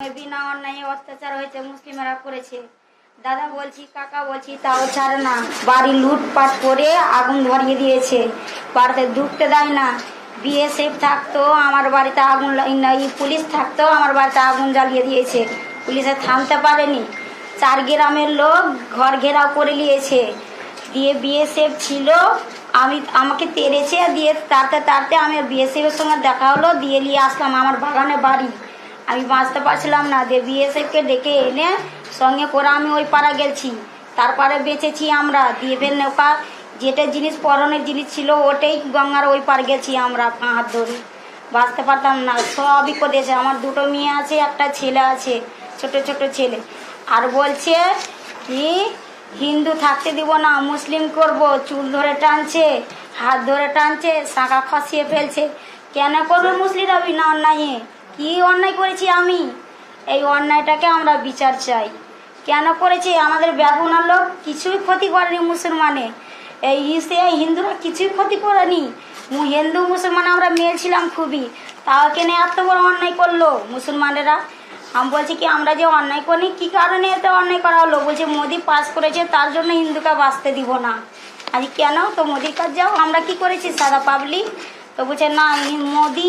বিনা অন্যায় অত্যাচার হয়েছে, মুসলিমরা করেছে। দাদা বলছি, কাকা বলছি, তাও ছাড়ে না। বাড়ি লুটপাট করে আগুন ধরিয়ে দিয়েছে। বাড়িতে ঢুকতে দেয় না। বিএসএফ থাকতো, আমার বাড়িতে আগুন পুলিশ থাকতো, আমার বাড়িতে আগুন জ্বালিয়ে দিয়েছে। পুলিশে থামতে পারেনি। চার গ্রামের লোক ঘর ঘেরাও করে নিয়েছে। দিয়ে বিএসএফ ছিল, আমি, আমাকে তেড়েছে, দিয়ে তাড়তে তাড়তে আমি বিএসএফের সঙ্গে দেখা হলো, দিয়ে নিয়ে আসলাম আমার বাগানে বাড়ি। আমি বাঁচতে পারছিলাম না। দিয়ে বিএসএফকে ডেকে এনে সঙ্গে করে আমি ওই পাড়া গেছি তারপরে বেঁচেছি আমরা, দিয়ে নৌকা, যেটা জিনিস পরনের জিনিস ছিল ওটাই গঙ্গার ওই পার গেছি আমরা হাত ধরে। বাঁচতে পারতাম না। সবই করেছে আমার দুটো মেয়ে আছে, একটা ছেলে আছে, ছোট ছোট ছেলে। আর বলছে কি, হিন্দু থাকতে দিব না, মুসলিম করব। চুল ধরে টানছে, হাত ধরে টানছে, শাঁখা খসিয়ে ফেলছে। কেন করবে মুসলিমরা বিনা অন্যায়ে কি অন্যায় করেছি আমি? এই অন্যায়টাকে আমরা বিচার চাই। কেন করেছি? আমাদের ব্যাগুনার লোক কিছুই ক্ষতি করেনি মুসলমানে। এই সে হিন্দুরা কিছুই ক্ষতি করেনি। হিন্দু মুসলমান, আমরা মেয়ে ছিলাম খুবই। তাও কেন এত বড় অন্যায় করল মুসলমানেরা? আমি বলছি কি, আমরা যে অন্যায় করিনি, কি কারণে এত অন্যায় করা হলো? বলছে, মোদি পাস করেছে, তার জন্য হিন্দুকে বাঁচতে দিব না। আজ কেন? তো মোদির কাজ যাও, আমরা কি করেছি? সাদা পাবলিক? তো বলছে, না মোদি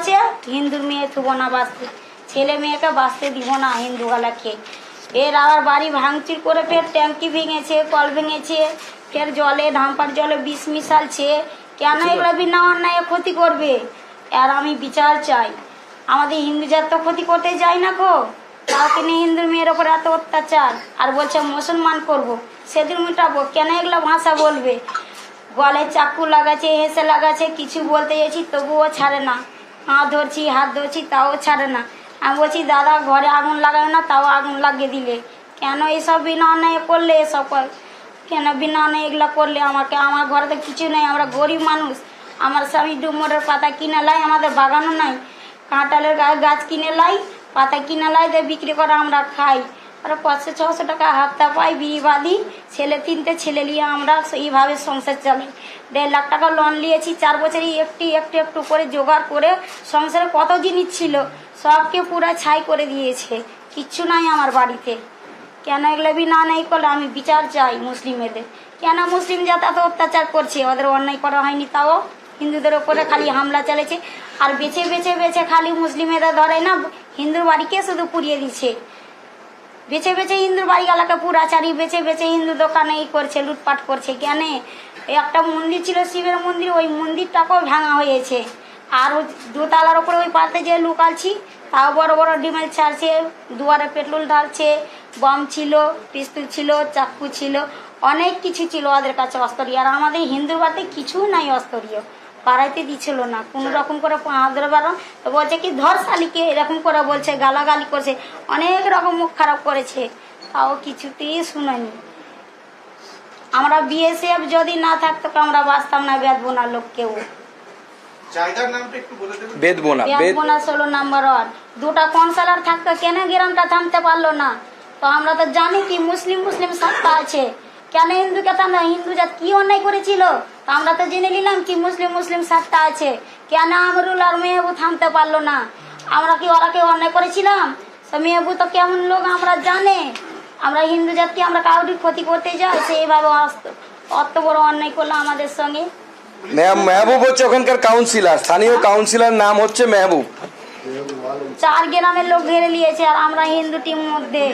আছে? হিন্দুর মেয়ে থুব না বাঁচতে। ছেলে মেয়েকে বাঁচতে দিব না হিন্দুওয়ালাকে এর আবার বাড়ি ভাঙচুর করে ফের ট্যাঙ্কি ভেঙেছে কল ভেঙেছে ফের জলে ধামপার জলে বিষ মিশালছে। কেন এগুলো বিনা অন্যায় ক্ষতি করবে? আর আমি বিচার চাই। আমাদের হিন্দু জাত তো ক্ষতি করতে যাই না গো। কাউকে নিয়ে হিন্দুর মেয়ের ওপর এত অত্যাচার। আর বলছে মুসলমান করব। সেদিন মিটাবো। কেন এগুলো ভাষা বলবে? গলে চাকু লাগাচ্ছে হেসে লাগাচ্ছে কিছু বলতে গেছি তবুও ছাড়ে না। হাত ধরছি হাত ধরছি, তাও ছাড়ে না। আমি বলছি, দাদা, ঘরে আগুন লাগাবে না, তাও আগুন লাগিয়ে দিলে। কেন এসব বিনা অন্যায় করলে এসব কেন বিনা অন্যায় এগুলো করলে আমাকে? আমার ঘরে তো কিছু নেই, আমরা গরিব মানুষ। আমার স্বামী ডুমরের পাতা কিনে লাই, আমাদের বাগানও নাই। কাঁঠালের গাছ কিনে লাই, পাতা কিনে লাই দিয়ে বিক্রি করে আমরা খাই। আর পাঁচশো, ছশো টাকা হাতটা পাই বিয়ে বাদি। ছেলে তিনটে, ছেলে নিয়ে আমরা এইভাবে সংসার চালাই দেড় লাখ টাকা লোন নিয়েছি, চার বছরই একটু একটু একটু করে জোগাড় করে সংসারে কত জিনিস ছিল, সবকে পুরো ছাই করে দিয়েছে। কিচ্ছু নাই আমার বাড়িতে। কেন এগুলো বি না নেই করলে আমি বিচার চাই মুসলিমেদের। কেন মুসলিম জাত এত অত্যাচার করছে? ওদের অন্যায় করা হয়নি তাও। হিন্দুদের ওপরে খালি হামলা চলেছে আর বেছে বেছে বেছে খালি মুসলিমেরা ধরে না, হিন্দুর বাড়িকে শুধু পুড়িয়ে দিচ্ছে বেছে বেছে হিন্দুর বাড়ি এলাকা পুরাচারি বেছে বেছে হিন্দু দোকানে ই করছে, লুটপাট করছে। কেন? একটা মন্দির ছিল, শিবের মন্দির, ওই মন্দিরটাকেও ভাঙা হয়েছে। আর দোতলার ওপরে ওই পাতে যে লুকালছি তাও বড় বড় ডিমেল ছাড়ছে দুয়ারে পেট্রোল ঢালছে বম ছিল, পিস্তল ছিল, চাকু ছিল, অনেক কিছু ছিল ওদের কাছে অস্তরীয়। আর আমাদের হিন্দুর বাড়িতে কিছু নাই অস্তরীয়। পাড়াইতে দিচ্ছিল না। কোনো রকম করে পাঁদরে বারণ তো বলছে কি ধর শালিকে এরকম করে বলছে গালাগালি করছে অনেক রকম মুখ খারাপ করেছে। তাও কিছুতেই শুনেনি। আমরা বিএসএফ যদি না থাকতো আমরা বাঁচতাম না বেদবো না লোক কেউ বেদবোনা বেদ ষোলো নাম্বার ওয়ার্ড। দুটা থাকতো কেন গ্রামটা থামতে পারল না? তো আমরা তো জানি কি মুসলিম মুসলিম সত্তা আছে। কেন হিন্দুকে তো আমরা হিন্দু জাত কি অন্যায় করেছিল? তো আমরা তো জেনে নিলাম কি মুসলিম মুসলিম সাতটা আছে। কেন আমরুল আর মেহবু থামতে পারল না? আমরা কি ওরা কেউ অন্যায় করেছিলাম? মেহবু তো কেমন লোক আমরা জানে। আমরা হিন্দু জাতকে আমরা কাউরি ক্ষতি করতে যাই সেইভাবে অত বড় অন্যায় করল আমাদের সঙ্গে। মেহবুব হচ্ছে ওখানকার কাউন্সিলর স্থানীয় কাউন্সিলর নাম হচ্ছে মেহবুব। চার গ্রামের লোক ঘেরে নিয়েছে আর আমরা হিন্দু টিম মধ্যে।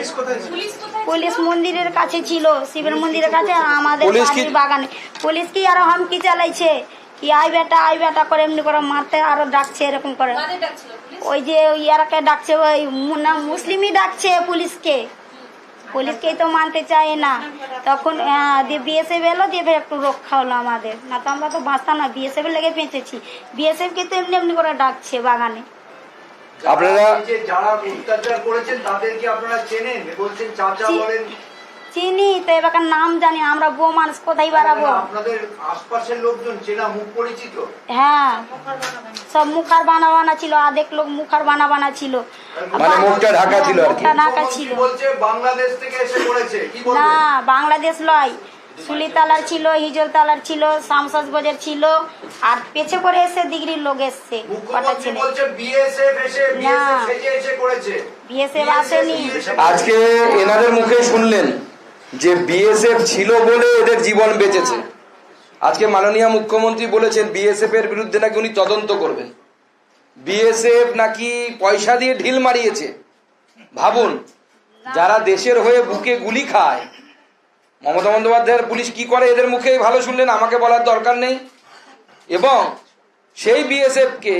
পুলিশ মন্দিরের কাছে ছিল শিবের মন্দিরের কাছে আর আমাদের পুলিশ বাড়ির বাগানে। পুলিশ কি আরও হামকি চালাইছে? কি আই বেটা আই বেটা করে এমনি করে মারতে আরও ডাকছে এরকম করে। ওই যে ওই ইয়ারাকে ডাকছে ওই মুন্না মুসলিমই ডাকছে পুলিশকে। পুলিশকেই তো মানতে চায় না। তখন হ্যাঁ, দিয়ে বিএসএফ এলো দিয়ে ফের একটু রক্ষা হলো আমাদের। না তো আমরা তো বাঁচতাম না বিএসএফ লেগে বেঁচেছি বিএসএফ কে তো এমনি এমনি করে ডাকছে বাগানে। আপনারা যারা অত্যাচার করেছেন তাদেরকে আপনারা চেনেন বলছেন চাচা বলেন চিনি তো এবার নাম জানি আমরা বউ মানুষ কোথায় বাড়াবো? আপনাদের আশপাশের লোকজন চেনা মুখ পরিচিত? হ্যাঁ সব মুখার বানা বানা ছিল আধেক লোক মুখার বানা বানা ছিল। মানে মুখটা ঢাকা ছিল আর কি। ঢাকা ছিল। বলছে বাংলাদেশ থেকে এসে করেছে কি না বাংলাদেশ লয়। সুলিতালার ছিল হিজলতালার ছিল শামসাজগজের ছিল আর পেছে করে এসে ডিগ্রির লোক এসছে কটা ছেলে। বলছে বিএসএফ এসে বিএসএফ না। সেজে এসে করেছে। বিএসএফ আসেনি। আজকে এনাদের মুখে শুনলেন যে বিএসএফ ছিল বলে এদের জীবন বেঁচেছে। আজকে মাননীয় মুখ্যমন্ত্রী বলেছেন বিএসএফ এর বিরুদ্ধে নাকি উনি তদন্ত করবেন। বিএসএফ নাকি পয়সা দিয়ে ঢিল মারিয়েছে। ভাবুন যারা দেশের হয়ে বুকে গুলি খায় মমতা বন্দ্যোপাধ্যায়ের পুলিশ কি করে? এদের মুখেই ভালো শুনলেন, আমাকে বলার দরকার নেই। এবং সেই বিএসএফ কে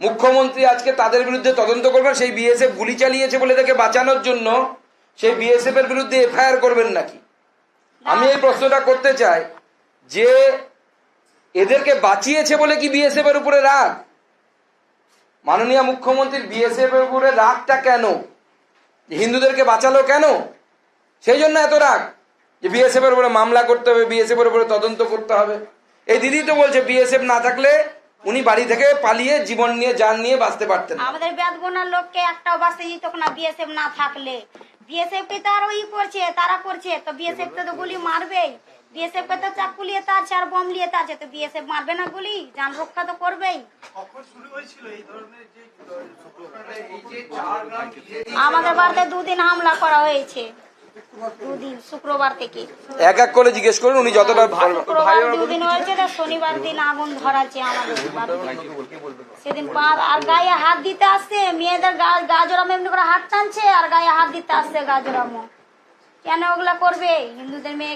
মুখ্যমন্ত্রী আজকে তাদের বিরুদ্ধে তদন্ত করবেন, সেই বিএসএফ গুলি চালিয়েছে বলে তাকে বাঁচানোর জন্য, সেই বিএসএফ এর বিরুদ্ধে এফআইআর করবেন নাকি? আমি এই প্রশ্নটা করতে চাই যে এদেরকে বাঁচিয়েছে বলে কি বিএসএফ এর উপরে রাগ? মাননীয় মুখ্যমন্ত্রীর বিএসএফ এর উপরে রাগটা কেন? হিন্দুদেরকে বাঁচালো কেন? সেই জন্য এত রাগ। যে বিএসএফ এর উপরে মামলা করতে হবে বিএসএফ এর উপরে তদন্ত করতে হবে। এই দিদি তো বলছে বিএসএফ না থাকলে উনি বাড়ি থেকে পালিয়ে জীবন নিয়ে যান নিয়ে বাঁচতে পারতেন না। আমাদের বেদগোনার লোককে একটাও বাঁচতে দিত না বিএসএফ না থাকলে। বিএসএফ কে তো আরও ই করছে তারা করছে তো বিএসএফ তো গুলি মারবেই। বিএসএফ কে তো চাকু লিয়ে তারছে আর বম লিয়ে তারছে তো বিএসএফ মারবে না গুলি? যান রক্ষা তো করবেই। কখন শুরু হয়েছিল এই ধরনের যে আপনারা এই যে চার গ্রাম বিজেপি আমাদের বাড়িতে দুদিন হামলা করা হয়েছে। দুদিন শুক্রবার থেকে। এক এক করে জিজ্ঞেস করুন উনি যতটা শুক্রবার দুদিন হয়েছে তো শনিবার দিন আগুন আমাদের বাড়িতে। সেদিন পা- আর গায়ে হাত দিতে আসছে মেয়েদের গা এমনি করে হাত টানছে আর গায়ে হাত দিতে আসছে গা জোড়ামো কেন ওগুলা করবে? হিন্দুদের মেয়ে